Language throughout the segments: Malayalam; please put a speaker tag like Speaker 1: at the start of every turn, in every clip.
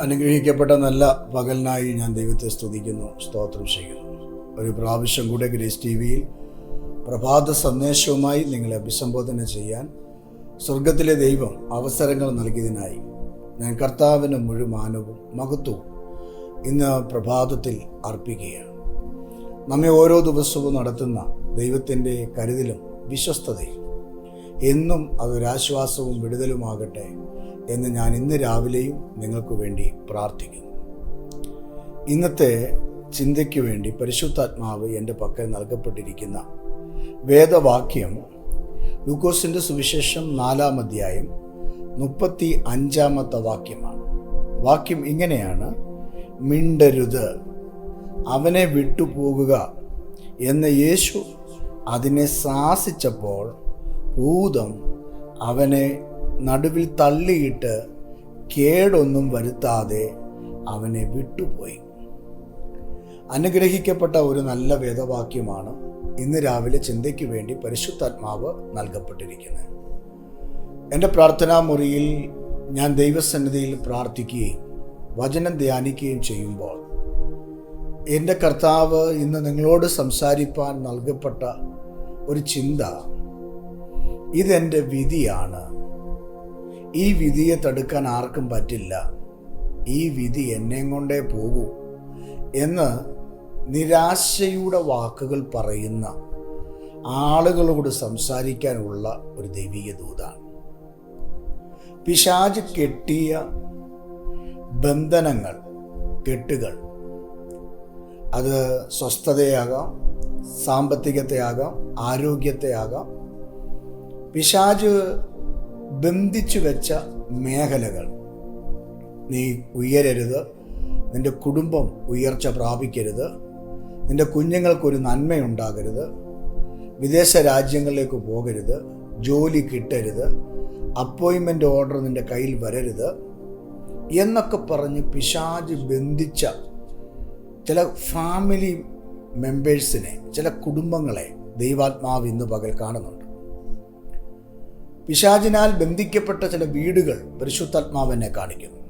Speaker 1: അനുഗ്രഹിക്കപ്പെട്ട നല്ല പകലിനായി ഞാൻ ദൈവത്തെ സ്തുതിക്കുന്നു സ്തോത്രം ചെയ്യുന്നു. ഒരു പ്രാവശ്യം കൂടെ ഗ്രേസ് ടി വിയിൽ പ്രഭാത സന്ദേശവുമായി നിങ്ങളെ അഭിസംബോധന ചെയ്യാൻ സ്വർഗത്തിലെ ദൈവം അവസരങ്ങൾ നൽകിയതിനായി ഞാൻ കർത്താവിന് മുഴുമാനവും മഹത്വവും ഇന്ന് പ്രഭാതത്തിൽ അർപ്പിക്കുകയാണ്. നമ്മെ ഓരോ ദിവസവും നടത്തുന്ന ദൈവത്തിന്റെ കരുതലും വിശ്വസ്തതയും എന്നും അതൊരാശ്വാസവും വിടുതലുമാകട്ടെ എന്ന് ഞാൻ ഇന്ന് രാവിലെയും നിങ്ങൾക്ക് വേണ്ടി പ്രാർത്ഥിക്കുന്നു. ഇന്നത്തെ ചിന്തയ്ക്ക് വേണ്ടി പരിശുദ്ധാത്മാവ് എന്റെ പക്കൽ നൽകപ്പെട്ടിരിക്കുന്ന വേദവാക്യം ലൂക്കോസിന്റെ സുവിശേഷം നാലാം അധ്യായം മുപ്പത്തി അഞ്ചാമത്തെ വാക്യമാണ്. വാക്യം ഇങ്ങനെയാണ്. മിണ്ടരുത് അവനെ വിട്ടുപോകുക എന്ന് യേശു അതിനെ ശാസിച്ചപ്പോൾ ഭൂതം അവനെ നടുവിൽ തള്ളിയിട്ട് കേടൊന്നും വരുത്താതെ അവനെ വിട്ടുപോയി. അനുഗ്രഹിക്കപ്പെട്ട ഒരു നല്ല വേദവാക്യമാണ് ഇന്ന് രാവിലെ ചിന്തയ്ക്ക് വേണ്ടി പരിശുദ്ധാത്മാവ് നൽകപ്പെട്ടിരിക്കുന്നത്. എന്റെ പ്രാർത്ഥനാ മുറിയിൽ ഞാൻ ദൈവസന്നിധിയിൽ പ്രാർത്ഥിക്കുകയും വചനം ധ്യാനിക്കുകയും ചെയ്യുമ്പോൾ എന്റെ കർത്താവ് ഇന്ന് നിങ്ങളോട് സംസാരിപ്പാൻ നൽകപ്പെട്ട ഒരു ചിന്ത ഇതെന്റെ വിധിയാണ്. ഈ വിധിയെ തടുക്കാൻ ആർക്കും പറ്റില്ല. ഈ വിധി എന്നെ കൊണ്ടേ പോകൂ എന്ന് നിരാശയുടെ വാക്കുകൾ പറയുന്ന ആളുകളോട് സംസാരിക്കാനുള്ള ഒരു ദൈവീയ ദൂതാണ്. പിശാജ് കെട്ടിയ ബന്ധനങ്ങൾ കെട്ടുകൾ അത് സ്വസ്ഥതയാകാം സാമ്പത്തികത്തെയാകാം ആരോഗ്യത്തെയാകാം. പിശാജ് ബന്ധിച്ചു വെച്ച മേഖലകൾ. നീ ഉയരരുത്. നിന്റെ കുടുംബം ഉയർച്ച പ്രാപിക്കരുത്. നിന്റെ കുഞ്ഞുങ്ങൾക്കൊരു നന്മയുണ്ടാകരുത്. വിദേശ രാജ്യങ്ങളിലേക്ക് പോകരുത്. ജോലി കിട്ടരുത്. അപ്പോയിൻമെന്റ് ഓർഡർ നിന്റെ കയ്യിൽ വരരുത് എന്നൊക്കെ പറഞ്ഞ് പിശാജ് ബന്ധിച്ച ചില ഫാമിലി മെമ്പേഴ്സിനെ ചില കുടുംബങ്ങളെ ദൈവാത്മാവ് ഇന്ന് പകൽ കാണുന്നുണ്ട്. പിശാചിനാൽ ബന്ധിക്കപ്പെട്ട ചില വീടുകൾ പരിശുദ്ധാത്മാവിനെ കാണിക്കുന്നു.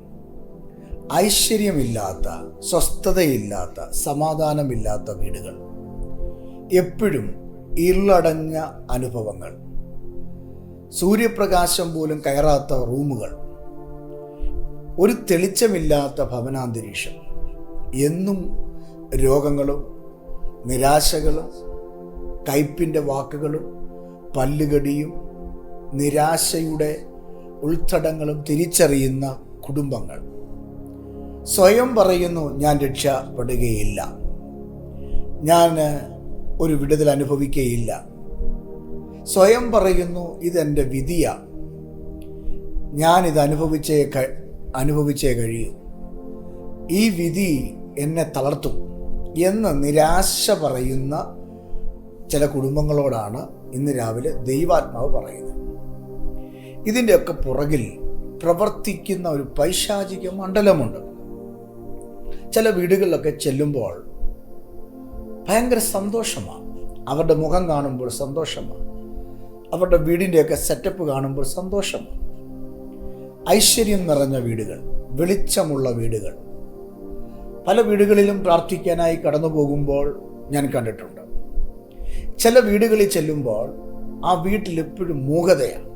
Speaker 1: ഐശ്വര്യമില്ലാത്ത സ്വസ്ഥതയില്ലാത്ത സമാധാനമില്ലാത്ത വീടുകൾ. എപ്പോഴും ഇരുളടഞ്ഞ അനുഭവങ്ങൾ. സൂര്യപ്രകാശം പോലും കയറാത്ത റൂമുകൾ. ഒരു തെളിച്ചമില്ലാത്ത ഭവനാന്തരീക്ഷം. എന്നും രോഗങ്ങളും നിരാശകളും കയ്പിന്റെ വാക്കുകളും പല്ലുകടിയും നിരാശയുടെ ഉൾത്തടങ്ങളും തിരിച്ചറിയുന്ന കുടുംബങ്ങൾ. സ്വയം പറയുന്നു ഞാൻ രക്ഷപ്പെടുകയില്ല. ഞാൻ ഒരു വിടുതൽ അനുഭവിക്കുകയില്ല. സ്വയം പറയുന്നു ഇതെന്റെ വിധിയാണ്. ഞാനിത് അനുഭവിച്ചേ അനുഭവിച്ചേ കഴിയൂ. ഈ വിധി എന്നെ തളർത്തും എന്ന് നിരാശ പറയുന്ന ചില കുടുംബങ്ങളോടാണ് ഇന്ന് രാവിലെ ദൈവാത്മാവ് പറയുന്നത്. ഇതിന്റെയൊക്കെ പുറകിൽ പ്രവർത്തിക്കുന്ന ഒരു പൈശാചിക മണ്ഡലമുണ്ട്. ചില വീടുകളിലൊക്കെ ചെല്ലുമ്പോൾ ഭയങ്കര സന്തോഷമാണ്. അവരുടെ മുഖം കാണുമ്പോൾ സന്തോഷമാണ്. അവരുടെ വീടിന്റെയൊക്കെ സെറ്റപ്പ് കാണുമ്പോൾ സന്തോഷമാണ്. ഐശ്വര്യം നിറഞ്ഞ വീടുകൾ വെളിച്ചമുള്ള വീടുകൾ. പല വീടുകളിലും പ്രാർത്ഥിക്കാനായി കടന്നു പോകുമ്പോൾ ഞാൻ കണ്ടിട്ടുണ്ട്. ചില വീടുകളിൽ ചെല്ലുമ്പോൾ ആ വീട്ടിൽ എപ്പോഴും മൂകതയാണ്.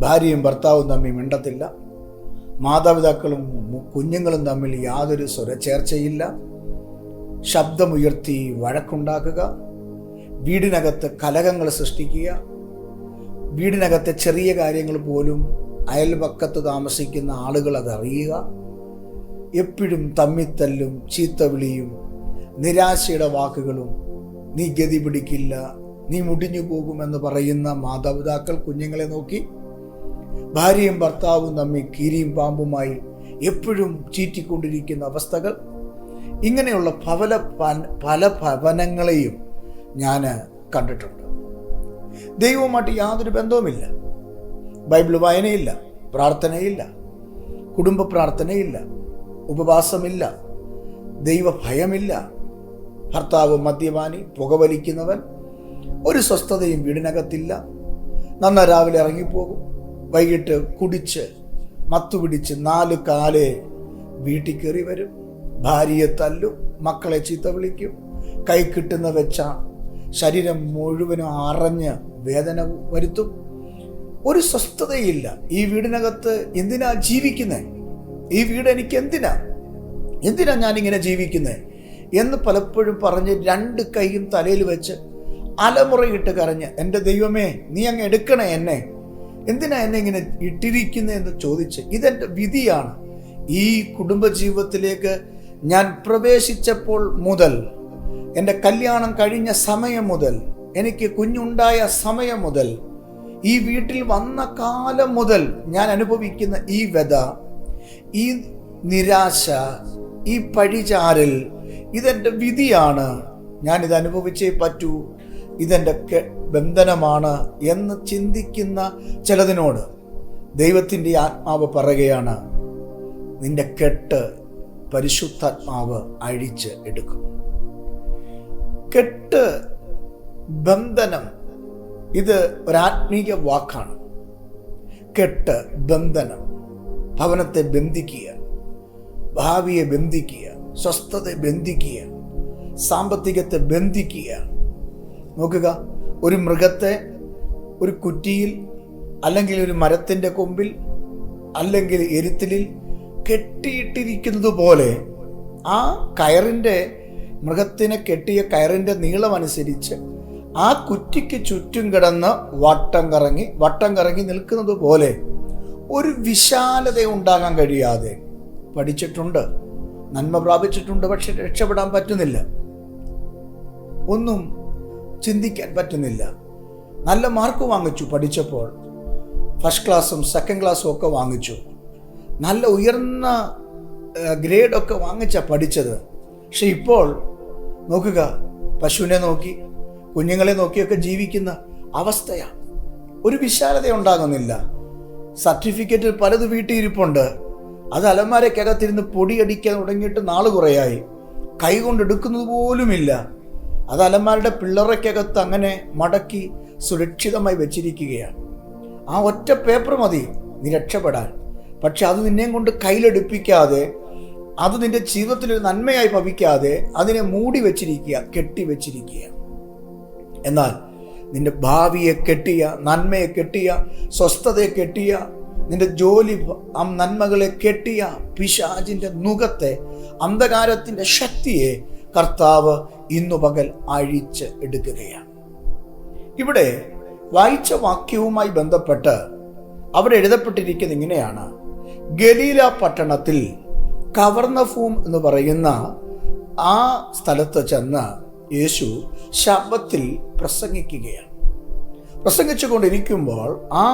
Speaker 1: ഭാര്യയും ഭർത്താവും തമ്മിൽ മിണ്ടത്തില്ല. മാതാപിതാക്കളും കുഞ്ഞുങ്ങളും തമ്മിൽ യാതൊരു സ്വരചേർച്ചയില്ല ശബ്ദമുയർത്തി വഴക്കുണ്ടാക്കുക. വീടിനകത്ത് കലകങ്ങൾ സൃഷ്ടിക്കുക. വീടിനകത്തെ ചെറിയ കാര്യങ്ങൾ പോലും അയൽപക്കത്ത് താമസിക്കുന്ന ആളുകൾ അതറിയുക എപ്പോഴും തമ്മിത്തല്ലും ചീത്തവിളിയും നിരാശയുടെ വാക്കുകളും നീ ഗതി പിടിക്കില്ല നീ മുടിഞ്ഞു പോകുമെന്ന് പറയുന്ന മാതാപിതാക്കൾ കുഞ്ഞുങ്ങളെ നോക്കി ഭാര്യയും ഭർത്താവും തമ്മിൽ കീരിയും പാമ്പുമായി എപ്പോഴും ചീറ്റിക്കൊണ്ടിരിക്കുന്ന അവസ്ഥകൾ. ഇങ്ങനെയുള്ള പല പല ഭവനങ്ങളെയും ഞാൻ കണ്ടിട്ടുണ്ട്. ദൈവവുമായിട്ട് യാതൊരു ബന്ധവുമില്ല. ബൈബിൾ വായനയില്ല പ്രാർത്ഥനയില്ല കുടുംബ പ്രാർത്ഥനയില്ല ഉപവാസമില്ല ദൈവഭയമില്ല ഭർത്താവ് മദ്യപാനി പുകവലിക്കുന്നവൻ ഒരു സ്വസ്ഥതയും വീടിനകത്തില്ല. നന്ന രാവിലെ ഇറങ്ങിപ്പോകും. വൈകിട്ട് കുടിച്ച് മത്തുപിടിച്ച് നാല് കാലെ വീട്ടിൽ കയറി വരും. ഭാര്യയെ തല്ലും മക്കളെ ചീത്ത വിളിക്കും. കൈ കിട്ടുന്ന വെച്ച ശരീരം മുഴുവനും അറഞ്ഞ് വേദന വരുത്തും. ഒരു സ്വസ്ഥതയില്ല. ഈ വീടിനകത്ത് എന്തിനാ ജീവിക്കുന്നത് ഈ വീട് എനിക്ക് എന്തിനാ? എന്തിനാ ഞാനിങ്ങനെ ജീവിക്കുന്നത് എന്ന് പലപ്പോഴും പറഞ്ഞ് രണ്ട് കൈയും തലയിൽ വെച്ച് അലമുറയിട്ട് കരഞ്ഞ് എന്റെ ദൈവമേ നീ അങ്ങ് എടുക്കണേ എന്നെ. എന്തിനാ എന്നെ ഇങ്ങനെ ഇട്ടിരിക്കുന്നത് എന്ന് ചോദിച്ച് ഇതെന്റെ വിധിയാണ്. ഈ കുടുംബജീവിതത്തിലേക്ക് ഞാൻ പ്രവേശിച്ചപ്പോൾ മുതൽ എന്റെ കല്യാണം കഴിഞ്ഞ സമയം മുതൽ എനിക്ക് കുഞ്ഞുണ്ടായ സമയം മുതൽ ഈ വീട്ടിൽ വന്ന കാലം മുതൽ ഞാൻ അനുഭവിക്കുന്ന ഈ വ്യത ഈ നിരാശ ഈ പഴിചാരൽ ഇതെന്റെ വിധിയാണ്. ഞാനിത് അനുഭവിച്ചേ പറ്റൂ. ഇതെന്റെ ബന്ധനമാണ് എന്ന് ചിന്തിക്കുന്ന ചിലതിനോട് ദൈവത്തിന്റെ ആത്മാവ് പറയുകയാണ് നിന്റെ കെട്ട് പരിശുദ്ധാത്മാവ് അഴിച്ച് എടുക്കും. കെട്ട് ബന്ധനം ഇത് ഒരാത്മീയ വാക്കാണ്. കെട്ട് ബന്ധനം ഭവനത്തെ ബന്ധിക്കുക ഭാവിയെ ബന്ധിക്കുക സ്വസ്ഥതയെ ബന്ധിക്കുക സാമ്പത്തികത്തെ ബന്ധിക്കുക നോക്കുക. ഒരു മൃഗത്തെ ഒരു കുറ്റിയിൽ അല്ലെങ്കിൽ ഒരു മരത്തിന്റെ കൊമ്പിൽ അല്ലെങ്കിൽ എരുത്തിലിൽ കെട്ടിയിട്ടിരിക്കുന്നത് പോലെ ആ കയറിന്റെ മൃഗത്തിനെ കെട്ടിയ കയറിന്റെ നീളമനുസരിച്ച് ആ കുറ്റിക്ക് ചുറ്റും കിടന്ന് വട്ടം കറങ്ങി വട്ടം കറങ്ങി നിൽക്കുന്നത് പോലെ ഒരു വിശാലത ഉണ്ടാകാൻ കഴിയാതെ. പഠിച്ചിട്ടുണ്ട് നന്മ പ്രാപിച്ചിട്ടുണ്ട് പക്ഷെ രക്ഷപ്പെടാൻ പറ്റുന്നില്ല. ഒന്നും ചിന്തിക്കാൻ പറ്റുന്നില്ല. നല്ല മാർക്ക് വാങ്ങിച്ചു പഠിച്ചപ്പോൾ. ഫസ്റ്റ് ക്ലാസ്സും സെക്കൻഡ് ക്ലാസ്സും ഒക്കെ വാങ്ങിച്ചു. നല്ല ഉയർന്ന ഗ്രേഡൊക്കെ വാങ്ങിച്ച പഠിച്ചത്. പക്ഷെ ഇപ്പോൾ നോക്കുക പശുവിനെ നോക്കി കുഞ്ഞുങ്ങളെ നോക്കിയൊക്കെ ജീവിക്കുന്ന അവസ്ഥയാണ് ഒരു വിശാലത ഉണ്ടാകുന്നില്ല. സർട്ടിഫിക്കറ്റ് പലത് വീട്ടിയിരിപ്പുണ്ട്. അത് അലമാരക്കകത്തിരുന്ന് പൊടിയടിക്കാൻ തുടങ്ങിയിട്ട് നാൾ കുറയായി. കൈ കൊണ്ടെടുക്കുന്നത് പോലുമില്ല. അത് അലമാരുടെ പിള്ളറയ്ക്കകത്ത് അങ്ങനെ മടക്കി സുരക്ഷിതമായി വെച്ചിരിക്കുകയാണ്. ആ ഒറ്റ പേപ്പർ മതി നീ രക്ഷപ്പെടാൻ. പക്ഷെ അത് നിന്നെയും കൊണ്ട് കയ്യിലെടുപ്പിക്കാതെ അത് നിന്റെ ജീവിതത്തിൽ ഒരു നന്മയായി ഭവിക്കാതെ അതിനെ മൂടി വെച്ചിരിക്കുക കെട്ടി വെച്ചിരിക്കുക. എന്നാൽ നിന്റെ ഭാവിയെ കെട്ടിയ നന്മയെ കെട്ടിയ സ്വസ്ഥതയെ കെട്ടിയ നിന്റെ ജോലി ആ നന്മകളെ കെട്ടിയ പിശാജിന്റെ നുഖത്തെ അന്ധകാരത്തിന്റെ ശക്തിയെ കർത്താവ് ഇന്നു പകൽ അഴിച്ച് എടുക്കുകയാണ്. ഇവിടെ വായിച്ച വാക്യവുമായി ബന്ധപ്പെട്ട് അവിടെ എഴുതപ്പെട്ടിരിക്കുന്നത് ഇങ്ങനെയാണ്. ഗലീല പട്ടണത്തിൽ കവർണഫൂം എന്ന് പറയുന്ന ആ സ്ഥലത്ത് ചെന്ന് യേശു ശബത്തിൽ പ്രസംഗിക്കുകയാണ്. പ്രസംഗിച്ചു കൊണ്ടിരിക്കുമ്പോൾ ആ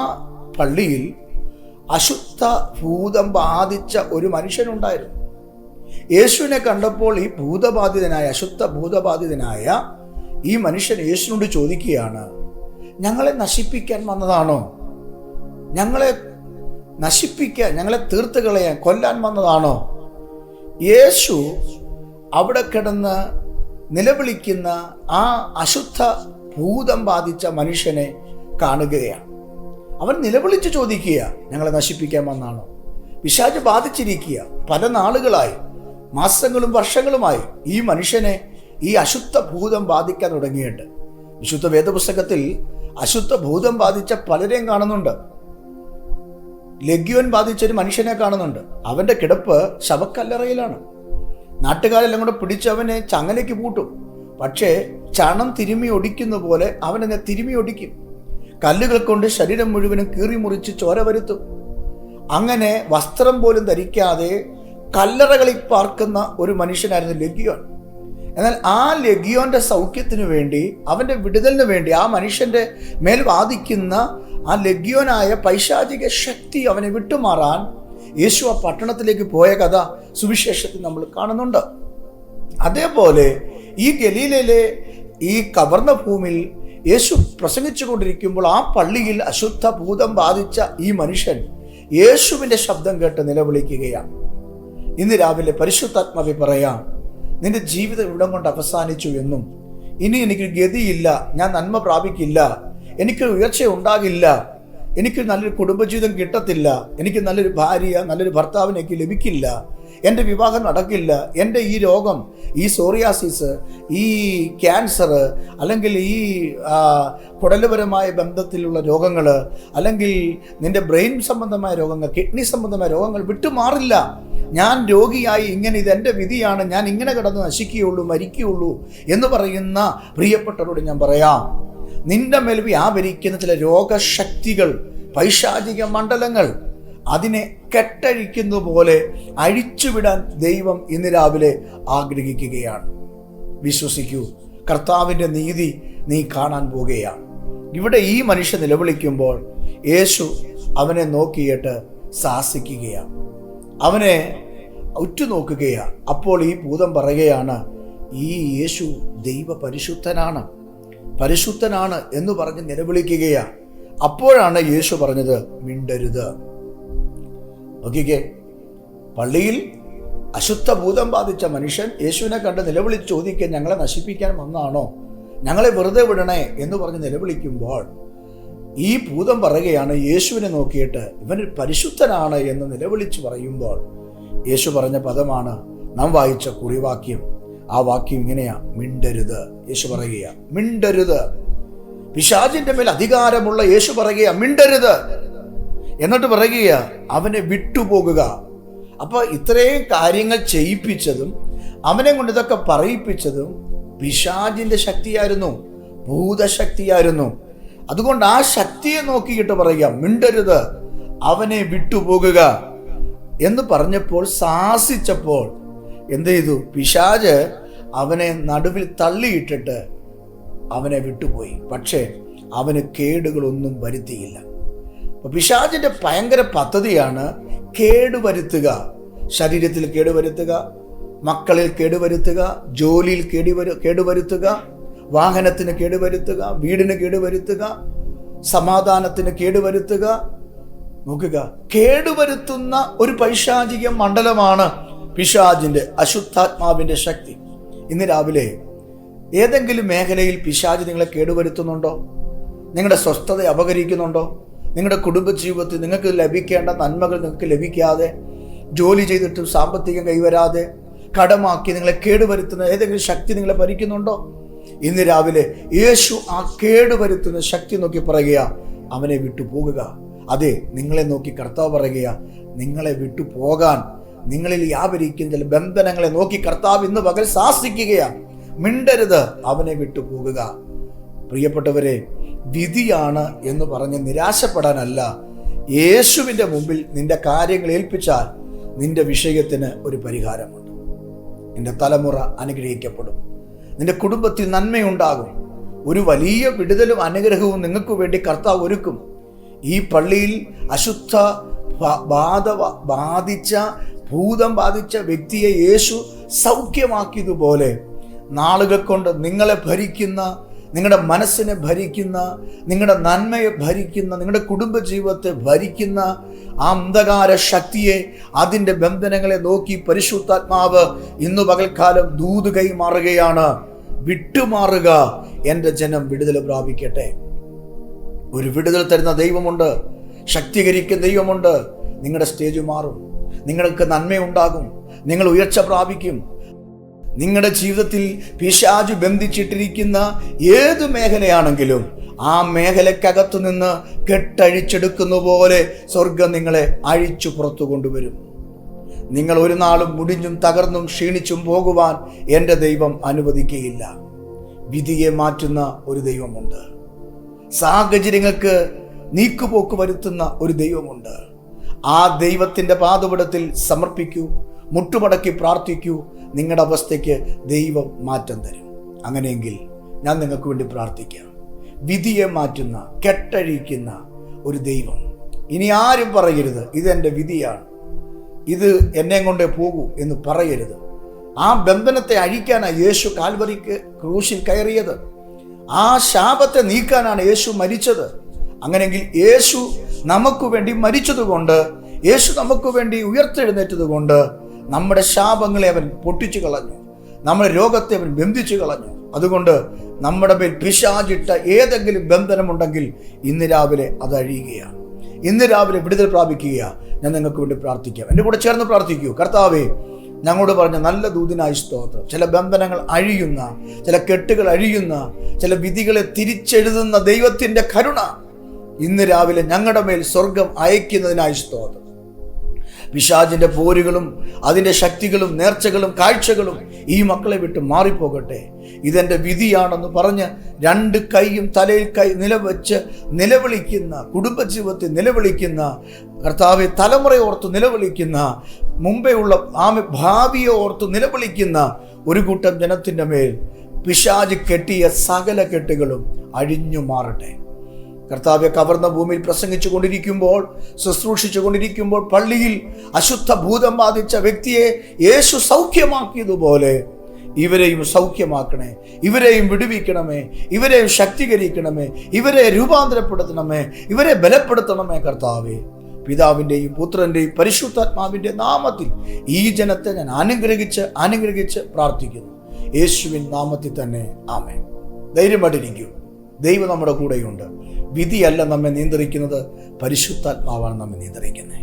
Speaker 1: പള്ളിയിൽ അശുദ്ധ ഭൂതം ബാധിച്ച ഒരു മനുഷ്യനുണ്ടായിരുന്നു. യേശുവിനെ കണ്ടപ്പോൾ ഈ ഭൂതബാധിതനായ അശുദ്ധ ഭൂതബാധിതനായ ഈ മനുഷ്യൻ യേശുവിനോട് ചോദിക്കുകയാണ് ഞങ്ങളെ നശിപ്പിക്കാൻ വന്നതാണോ? ഞങ്ങളെ നശിപ്പിക്കാൻ ഞങ്ങളെ തീർത്ത് കളയാൻ കൊല്ലാൻ വന്നതാണോ? യേശു അവിടെ കിടന്ന് നിലവിളിക്കുന്ന ആ അശുദ്ധ ഭൂതം ബാധിച്ച മനുഷ്യനെ കാണുകയാണ്. അവൻ നിലവിളിച്ച് ചോദിക്കുക ഞങ്ങളെ നശിപ്പിക്കാൻ വന്നാണോ പിശാച് ബാധിച്ചിരിക്കുക പല നാളുകളായി. മാസങ്ങളും വർഷങ്ങളുമായി ഈ മനുഷ്യനെ ഈ അശുദ്ധ ഭൂതം ബാധിക്കാൻ തുടങ്ങിയിട്ട്. വിശുദ്ധ വേദപുസ്തകത്തിൽ അശുദ്ധ ഭൂതം ബാധിച്ച പലരെയും കാണുന്നുണ്ട്. ലഗ്യുവൻ ബാധിച്ച ഒരു മനുഷ്യനെ കാണുന്നുണ്ട്. അവന്റെ കിടപ്പ് ശവക്കല്ലറയിലാണ്. നാട്ടുകാരെല്ലാം കൂടെ പിടിച്ചവനെ ചങ്ങലയ്ക്ക് പൂട്ടും. പക്ഷേ ചണം തിരുമി ഒടിക്കുന്ന പോലെ അവനെന്നെ തിരുമി ഒടിക്കും. കല്ലുകൾ കൊണ്ട് ശരീരം മുഴുവനും കീറി മുറിച്ച് ചോര വരുത്തും. അങ്ങനെ വസ്ത്രം പോലും ധരിക്കാതെ കല്ലറകളിൽ പാർക്കുന്ന ഒരു മനുഷ്യനായിരുന്നു ലഗിയോൻ. എന്നാൽ ആ ലഗിയോന്റെ സൗഖ്യത്തിനു വേണ്ടി അവന്റെ വിടുതലിന് വേണ്ടി ആ മനുഷ്യന്റെ മേൽ വാദിക്കുന്ന ആ ലഗിയോനായ പൈശാചിക ശക്തി അവനെ വിട്ടുമാറാൻ യേശു ആ പട്ടണത്തിലേക്ക് പോയ കഥ സുവിശേഷത്തിൽ നമ്മൾ കാണുന്നുണ്ട്. അതേപോലെ ഈ ഗലീലയിലെ ഈ കവർന്ന ഭൂമിയിൽ യേശു പ്രസംഗിച്ചു കൊണ്ടിരിക്കുമ്പോൾ ആ പള്ളിയിൽ അശുദ്ധ ഭൂതം ബാധിച്ച ഈ മനുഷ്യൻ യേശുവിന്റെ ശബ്ദം കേട്ട് നിലവിളിക്കുകയാണ്. ഇന്ന് രാവിലെ പരിശുദ്ധാത്മാവി പറയാം നിന്റെ ജീവിതം ഇവിടം കൊണ്ട് അവസാനിച്ചു എന്നും ഇനി എനിക്ക് ഗതിയില്ല ഞാൻ നന്മ പ്രാപിക്കില്ല എനിക്ക് ഉയർച്ച ഉണ്ടാകില്ല എനിക്ക് നല്ലൊരു കുടുംബജീവിതം കിട്ടത്തില്ല എനിക്ക് നല്ലൊരു ഭാര്യ നല്ലൊരു ഭർത്താവിനെ ലഭിക്കില്ല എന്റെ വിവാഹം നടക്കില്ല. എന്റെ ഈ രോഗം ഈ സോറിയാസിസ് ഈ ക്യാൻസർ അല്ലെങ്കിൽ ഈ കുടലുപരമായ ബന്ധത്തിലുള്ള രോഗങ്ങൾ അല്ലെങ്കിൽ നിന്റെ ബ്രെയിൻ സംബന്ധമായ രോഗങ്ങൾ കിഡ്നി സംബന്ധമായ രോഗങ്ങൾ വിട്ടുമാറില്ല. ഞാൻ രോഗിയായി ഇങ്ങനെ ഇതെന്റെ വിധിയാണ്. ഞാൻ ഇങ്ങനെ കിടന്ന് നശിക്കുകയുള്ളൂ മരിക്കുകയുള്ളൂ എന്ന് പറയുന്ന പ്രിയപ്പെട്ടവരോട് ഞാൻ പറയാം. നിന്റെ മേൽ വ്യാപരിക്കുന്ന ചില രോഗശക്തികൾ പൈശാചിക മണ്ഡലങ്ങൾ അതിനെ കെട്ടഴിക്കുന്ന പോലെ അഴിച്ചുവിടാൻ ദൈവം ഇന്ന് രാവിലെ ആഗ്രഹിക്കുകയാണ്. വിശ്വസിക്കൂ കർത്താവിന്റെ നീതി നീ കാണാൻ പോകുകയാണ്. ഇവിടെ ഈ മനുഷ്യൻ നിലവിളിക്കുമ്പോൾ യേശു അവനെ നോക്കിയിട്ട് സാഹസിക്കുകയാണ് അവനെ ഉറ്റുനോക്കുകയാണ്. അപ്പോൾ ഈ ഭൂതം പറയുകയാണ് ഈ യേശു ദൈവ പരിശുദ്ധനാണ് പരിശുദ്ധനാണ് എന്ന് പറഞ്ഞ് നിലവിളിക്കുകയാണ്. അപ്പോഴാണ് യേശു പറഞ്ഞത് മിണ്ടരുത്. നോക്കിക്കേ. പള്ളിയിൽ അശുദ്ധ ഭൂതം ബാധിച്ച മനുഷ്യൻ യേശുവിനെ കണ്ട് നിലവിളിച്ച് ചോദിക്കുക ഞങ്ങളെ നശിപ്പിക്കാൻ വന്നാണോ? ഞങ്ങളെ വെറുതെ വിടണേ? എന്ന് പറഞ്ഞ് നിലവിളിക്കുമ്പോൾ ഈ ഭൂതം പറയുകയാണ് യേശുവിനെ നോക്കിയിട്ട് ഇവൻ പരിശുദ്ധനാണ് എന്ന് നിലവിളിച്ച് പറയുമ്പോൾ യേശു പറഞ്ഞ പദമാണ് നാം വായിച്ച കുറിവാക്യം. ആ വാക്യം ഇങ്ങനെയാ മിണ്ടരുത്. യേശു പറയുക മിണ്ടരുത്. പിശാചിന്റെ മേൽ അധികാരമുള്ള യേശു പറയുക മിണ്ടരുത്. എന്നിട്ട് പറയുക അവനെ വിട്ടുപോകുക. അപ്പോൾ ഇത്രയും കാര്യങ്ങൾ ചെയ്യിപ്പിച്ചതും അവനെ കൊണ്ട് ഇതൊക്കെ പറയിപ്പിച്ചതും പിശാജിന്റെ ശക്തിയായിരുന്നു ഭൂതശക്തിയായിരുന്നു. അതുകൊണ്ട് ആ ശക്തിയെ നോക്കിയിട്ട് പറയുക മിണ്ടരുത് അവനെ വിട്ടുപോകുക എന്ന് പറഞ്ഞപ്പോൾ സാഹസിച്ചപ്പോൾ എന്ത് ചെയ്തു? പിശാജ് അവനെ നടുവിൽ തള്ളിയിട്ടിട്ട് അവനെ വിട്ടുപോയി. പക്ഷേ അവന് കേടുകളൊന്നും വരുത്തിയില്ല. അപ്പൊ പിശാചിന്റെ ഭയങ്കര പദ്ധതിയാണ് കേടുവരുത്തുക. ശരീരത്തിൽ കേടുവരുത്തുക മക്കളിൽ കേടുവരുത്തുക ജോലിയിൽ കേടുവരു കേടുവരുത്തുക വാഹനത്തിന് കേടുവരുത്തുക വീടിന് കേടുവരുത്തുക സമാധാനത്തിന് കേടുവരുത്തുക. നോക്കുക കേടുവരുത്തുന്ന ഒരു പൈശാചിക മണ്ഡലമാണ് പിശാജിന്റെ അശുദ്ധാത്മാവിന്റെ ശക്തി. ഇന്ന് രാവിലെ ഏതെങ്കിലും മേഖലയിൽ പിശാജ് നിങ്ങളെ കേടുവരുത്തുന്നുണ്ടോ? നിങ്ങളുടെ സ്വസ്ഥത അപകരിക്കുന്നുണ്ടോ? നിങ്ങളുടെ കുടുംബജീവിതത്തിൽ നിങ്ങൾക്ക് ലഭിക്കേണ്ട നന്മകൾ നിങ്ങൾക്ക് ലഭിക്കാതെ ജോലി ചെയ്തിട്ടും സാമ്പത്തികം കൈവരാതെ കടമാക്കി നിങ്ങളെ കേടുവരുത്തുന്ന ഏതെങ്കിലും ശക്തി നിങ്ങളെ ഭരിക്കുന്നുണ്ടോ? ഇന്ന് രാവിലെ യേശു ആ കേടുവരുത്തുന്ന ശക്തി നോക്കി പറയുക അവനെ വിട്ടു പോകുക. അതെ നിങ്ങളെ നോക്കി കർത്താവ് പറയുക നിങ്ങളെ വിട്ടു പോകാൻ നിങ്ങളിൽ വ്യാപരിക്കുന്ന ചില ബന്ധനങ്ങളെ നോക്കി കർത്താവ് ഇന്ന് പകൽ ശാസിക്കുകയാണ്. മിണ്ടരുത് അവനെ വിട്ടു പോകുക. പ്രിയപ്പെട്ടവരെ വിധിയാണ് എന്ന് പറഞ്ഞ് നിരാശപ്പെടാനല്ല യേശുവിന്റെ മുമ്പിൽ നിന്റെ കാര്യങ്ങൾ ഏൽപ്പിച്ചാൽ നിന്റെ വിഷയത്തിന് ഒരു പരിഹാരമുണ്ട്. നിന്റെ തലമുറ അനുഗ്രഹിക്കപ്പെടും. നിന്റെ കുടുംബത്തിൽ നന്മയുണ്ടാകും. ഒരു വലിയ വിടുതലും അനുഗ്രഹവും നിങ്ങൾക്ക് വേണ്ടി കർത്താവ് ഒരുക്കും. ഈ പള്ളിയിൽ അശുദ്ധ ബാധ ബാധിച്ച ഭൂതം ബാധിച്ച വ്യക്തിയെ യേശു സൗഖ്യമാക്കിയതുപോലെ നാളുകൾ കൊണ്ട് നിങ്ങളെ ഭരിക്കുന്ന നിങ്ങളുടെ മനസ്സിനെ ഭരിക്കുന്ന നിങ്ങളുടെ നന്മയെ ഭരിക്കുന്ന നിങ്ങളുടെ കുടുംബജീവിതത്തെ ഭരിക്കുന്ന ആ അന്ധകാര ശക്തിയെ അതിന്റെ ബന്ധനങ്ങളെ നോക്കി പരിശുദ്ധാത്മാവ് ഇന്ന് പകൽക്കാലം ദൂത് കൈമാറുകയാണ് വിട്ടുമാറുക എന്റെ ജനം വിടുതൽ പ്രാപിക്കട്ടെ. ഒരു വിടുതൽ തരുന്ന ദൈവമുണ്ട് ശക്തീകരിക്കുന്ന ദൈവമുണ്ട്. നിങ്ങളുടെ സ്റ്റേജ് മാറും നിങ്ങൾക്ക് നന്മയുണ്ടാകും നിങ്ങൾ ഉയർച്ച പ്രാപിക്കും. നിങ്ങളുടെ ജീവിതത്തിൽ പിശാജ് ബന്ധിച്ചിട്ടിരിക്കുന്ന ഏത് മേഖലയാണെങ്കിലും ആ മേഖലക്കകത്തു നിന്ന് കെട്ടഴിച്ചെടുക്കുന്ന പോലെ സ്വർഗം നിങ്ങളെ അഴിച്ചു പുറത്തു കൊണ്ടുവരും. നിങ്ങൾ ഒരു നാളും മുടിഞ്ഞും തകർന്നും ക്ഷീണിച്ചും പോകുവാൻ എന്റെ ദൈവം അനുവദിക്കുകയില്ല. വിധിയെ മാറ്റുന്ന ഒരു ദൈവമുണ്ട്. സാഹചര്യങ്ങൾക്ക് നീക്കുപോക്ക് വരുത്തുന്ന ഒരു ദൈവമുണ്ട്. ആ ദൈവത്തിന്റെ പാതപടത്തിൽ സമർപ്പിക്കൂ മുട്ടുമടക്കി പ്രാർത്ഥിക്കൂ നിങ്ങളുടെ അവസ്ഥയ്ക്ക് ദൈവം മാറ്റം തരും. അങ്ങനെയെങ്കിൽ ഞാൻ നിങ്ങൾക്ക് വേണ്ടി പ്രാർത്ഥിക്കാം. വിധിയെ മാറ്റുന്ന കെട്ടഴിക്കുന്ന ഒരു ദൈവം. ഇനി ആരും പറയരുത് ഇതെന്റെ വിധിയാണ്. ഇത് എന്നെ കൊണ്ടേ പോകൂ എന്ന് പറയരുത്. ആ ബന്ധനത്തെ അഴിക്കാനാണ് യേശു കാൽവറിക്ക് ക്രൂശിൽ കയറിയത്. ആ ശാപത്തെ നീക്കാനാണ് യേശു മരിച്ചത്. അങ്ങനെയെങ്കിൽ യേശു നമുക്ക് വേണ്ടി മരിച്ചതുകൊണ്ട് യേശു നമുക്ക് വേണ്ടി ഉയർത്തെഴുന്നേറ്റത് കൊണ്ട് നമ്മുടെ ശാപങ്ങളെ അവൻ പൊട്ടിച്ചു കളഞ്ഞു. നമ്മുടെ രോഗത്തെ അവൻ ബന്ധിച്ചു കളഞ്ഞു. അതുകൊണ്ട് നമ്മുടെ മേൽ പിശാചിട്ട ഏതെങ്കിലും ബന്ധനമുണ്ടെങ്കിൽ ഇന്ന് രാവിലെ അത് അഴിയുകയാണ്. ഇന്ന് രാവിലെ വിടുതൽ പ്രാപിക്കുക ഞാൻ നിങ്ങൾക്ക് വേണ്ടി പ്രാർത്ഥിക്കാം. എന്റെ കൂടെ ചേർന്ന് പ്രാർത്ഥിക്കൂ. കർത്താവേ ഞങ്ങളോട് പറഞ്ഞ നല്ല ദൂതിനായി സ്തോത്രം. ചില ബന്ധനങ്ങൾ അഴിയുന്ന ചില കെട്ടുകൾ അഴിയുന്ന ചില വിധികളെ തിരിച്ചെഴുതുന്ന ദൈവത്തിന്റെ കരുണ ഇന്ന് രാവിലെ ഞങ്ങളുടെ മേൽ സ്വർഗം അയക്കുന്നതിനായി സ്തോത്രം. പിശാചിന്റെ പോരുകളും അതിന്റെ ശക്തികളും നേർച്ചകളും കാഴ്ചകളും ഈ മക്കളെ വിട്ട് മാറിപ്പോകട്ടെ. ഇതെന്റെ വിധിയാണെന്ന് പറഞ്ഞ് രണ്ട് കൈയും തലയിൽ കൈ നിലവച്ച് നിലവിളിക്കുന്ന കുടുംബജീവിതത്തിൽ നിലവിളിക്കുന്ന കർത്താവെ തലമുറ ഓർത്ത് നിലവിളിക്കുന്ന മുമ്പേ ഉള്ള ആമി ഭാവിയെ ഓർത്ത് നിലവിളിക്കുന്ന ഒരു കൂട്ടം ജനത്തിന്റെ മേൽ പിശാജ് കെട്ടിയ സകല കെട്ടുകളും അഴിഞ്ഞു മാറട്ടെ. കർത്താവെ കവർന്ന ഭൂമിയിൽ പ്രസംഗിച്ചു കൊണ്ടിരിക്കുമ്പോൾ ശുശ്രൂഷിച്ചു കൊണ്ടിരിക്കുമ്പോൾ പള്ളിയിൽ അശുദ്ധ ഭൂതം ബാധിച്ച വ്യക്തിയെ യേശു സൗഖ്യമാക്കിയതുപോലെ ഇവരെയും സൗഖ്യമാക്കണേ ഇവരെയും വിടുവിക്കണമേ. ഇവരെയും ശക്തീകരിക്കണമേ. ഇവരെ രൂപാന്തരപ്പെടുത്തണമേ. ഇവരെ ബലപ്പെടുത്തണമേ കർത്താവേ. പിതാവിന്റെയും പുത്രന്റെയും പരിശുദ്ധാത്മാവിന്റെ നാമത്തിൽ ഈ ജനത്തെ ഞാൻ അനുഗ്രഹിച്ച് അനുഗ്രഹിച്ച് പ്രാർത്ഥിക്കുന്നു. യേശുവിൻ നാമത്തിൽ തന്നെ. ആമേ ധൈര്യമായിട്ടിരിക്കൂ. ദൈവം നമ്മുടെ കൂടെയുണ്ട്. വിധിയല്ല നമ്മെ നിയന്ത്രിക്കുന്നത് പരിശുദ്ധാത്മാവാണ് നമ്മെ നിയന്ത്രിക്കുന്നത്.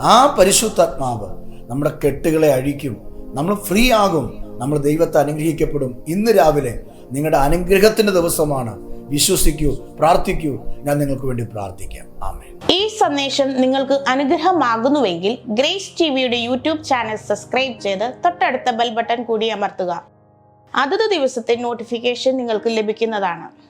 Speaker 1: ആ പരിശുദ്ധാത്മാവ് നമ്മുടെ കെട്ടുകളെ അഴിക്കും നമ്മൾ ഫ്രീ ആകും നമ്മൾ ദൈവത്തെ അനുഗ്രഹിക്കപ്പെടും. ഇന്ന് രാവിലെ നിങ്ങളുടെ അനുഗ്രഹത്തിന്റെ ദിവസമാണ്. വിശ്വസിക്കൂ പ്രാർത്ഥിക്കൂ. ഞാൻ നിങ്ങൾക്ക് വേണ്ടി പ്രാർത്ഥിക്കാം.
Speaker 2: ഈ സന്ദേശം നിങ്ങൾക്ക് അനുഗ്രഹമാകുന്നുവെങ്കിൽ ഗ്രേസ് ടി വിയുടെ യൂട്യൂബ് ചാനൽ സബ്സ്ക്രൈബ് ചെയ്ത് തൊട്ടടുത്ത ബെൽ ബട്ടൺ കൂടി അമർത്തുക. അതത് ദിവസത്തെ നോട്ടിഫിക്കേഷൻ നിങ്ങൾക്ക് ലഭിക്കുന്നതാണ്.